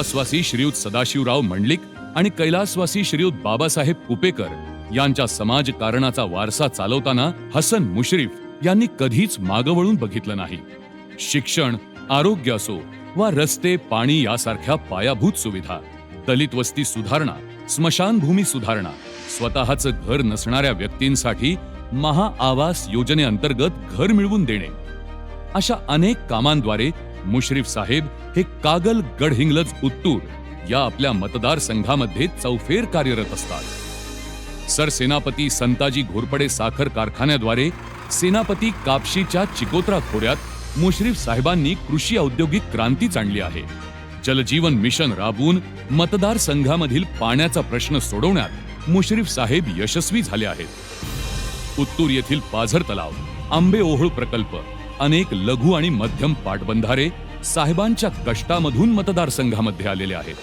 कैलासवासी श्रीयुत सदाशिवराव मंडलिक आणि कैलासवासी श्रीयुत बाबासाहेब कुपेकर यांच्या समाजकारणाचा वारसा चालवताना हसन मुश्रीफ यांनी कधीच मागवळून बघितलं नाही. शिक्षण आरोग्य असो वा रस्ते पाणी यासारख्या पायाभूत सुविधा दलित वस्ती सुधारणा स्मशानभूमी सुधारणा स्वतःचं घर नसणाऱ्या व्यक्तींसाठी महाआवास योजनेअंतर्गत घर मिळवून देणे अशा अनेक कामांद्वारे मुश्रीफ साहेब हे कागल गडहिंग्लज उत्तूर या आपल्या मतदारसंघामध्ये चौफेर कार्यरत असतात. सरसेनापती संताजी घोरपडे साखर कारखान्याद्वारे सेनापती कापशीच्या चिकोत्रा खोऱ्यात मुश्रीफ साहेबांनी कृषी औद्योगिक क्रांती चांडली आहे. जलजीवन मिशन राबवून मतदारसंघामधील पाण्याचा प्रश्न सोडवण्यात मुश्रीफ साहेब यशस्वी झाले आहेत. उत्तूर येथील पाझर तलाव आंबे ओहळ प्रकल्प अनेक लघु आणि मध्यम पाटबंधारे साहेबांच्या कष्टामधून मतदारसंघामध्ये आलेले आहेत.